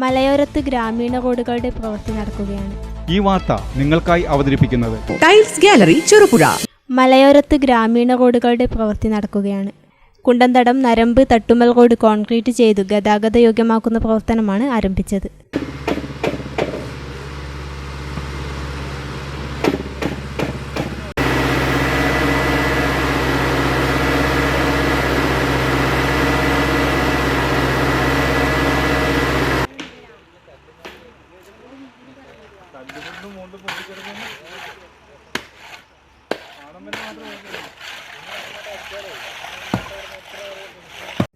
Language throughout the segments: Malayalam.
മലയോരത്ത് ഗ്രാമീണ റോഡുകളുടെ പ്രവൃത്തി നടക്കുകയാണ്. ഈ വാർത്ത നിങ്ങൾക്കായി അവതരിപ്പിക്കുന്നത് ടൈൽസ് ഗാലറി ചെറുപുഴ. മലയോരത്ത് ഗ്രാമീണ റോഡുകളുടെ പ്രവൃത്തി നടക്കുകയാണ്. കുണ്ടന്തടം നരമ്പ് തട്ടുമൽ റോഡ് കോൺക്രീറ്റ് ചെയ്തു ഗതാഗത യോഗ്യമാക്കുന്ന പ്രവർത്തനമാണ് ആരംഭിച്ചത്.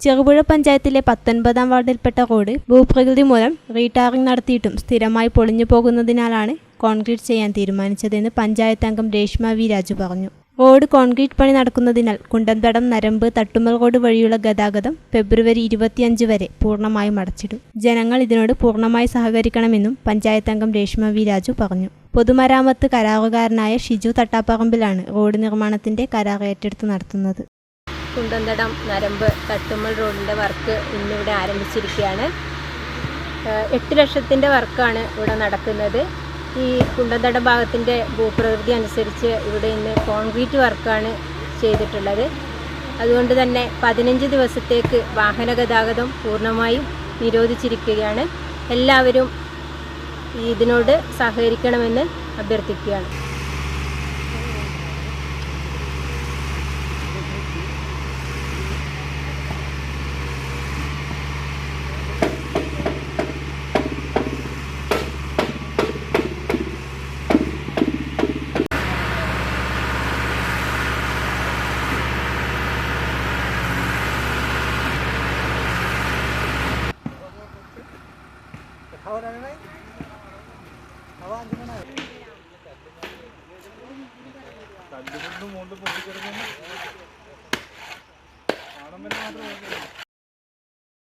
ചെറുപുഴ പഞ്ചായത്തിലെ പത്തൊൻപതാം വാർഡിൽപ്പെട്ട റോഡ് ഭൂപ്രകൃതി മൂലം റീടാറിംഗ് നടത്തിയിട്ടും സ്ഥിരമായി പൊളിഞ്ഞു പോകുന്നതിനാലാണ് കോൺക്രീറ്റ് ചെയ്യാൻ തീരുമാനിച്ചതെന്ന് പഞ്ചായത്ത് അംഗം രേഷ്മ വി രാജു പറഞ്ഞു. റോഡ് കോൺക്രീറ്റ് പണി നടക്കുന്നതിനാൽ കുണ്ടന്തടം നരമ്പ് തട്ടുമൽകോട് വഴിയുള്ള ഗതാഗതം ഫെബ്രുവരി ഇരുപത്തിയഞ്ച് വരെ പൂർണമായും അടച്ചിടും. ജനങ്ങൾ ഇതിനോട് പൂർണമായി സഹകരിക്കണമെന്നും പഞ്ചായത്ത് അംഗം രേഷ്മ വി രാജു പറഞ്ഞു. പൊതുമരാമത്ത് കരാറുകാരനായ ഷിജു തട്ടാപ്പറമ്പിലാണ് റോഡ് നിർമ്മാണത്തിന്റെ കരാർ ഏറ്റെടുത്ത് നടത്തുന്നത്. കുണ്ടന്തടം നരമ്പ് തട്ടുമ്മൽ റോഡിന്റെ വർക്ക് ഇന്നിവിടെ ആരംഭിച്ചിരിക്കുകയാണ്. എട്ട് ലക്ഷത്തിന്റെ വർക്കാണ് ഇവിടെ നടക്കുന്നത്. ഈ കുണ്ടന്തടം ഭാഗത്തിന്റെ ഭൂപ്രകൃതി അനുസരിച്ച് ഇവിടെ ഇന്ന് കോൺക്രീറ്റ് വർക്കാണ് ചെയ്തിട്ടുള്ളത്. അതുകൊണ്ട് തന്നെ പതിനഞ്ച് ദിവസത്തേക്ക് വാഹന ഗതാഗതം പൂർണമായും നിരോധിച്ചിരിക്കുകയാണ്. എല്ലാവരും ഇതിനോട് സഹകരിക്കണമെന്ന് അഭ്യർത്ഥിക്കുകയാണ്. തല്ലുകൊണ്ട് മുകളിൽ പൊട്ടിക്കിടക്കുന്നു. ആണമ്പനെ മാത്രം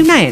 nine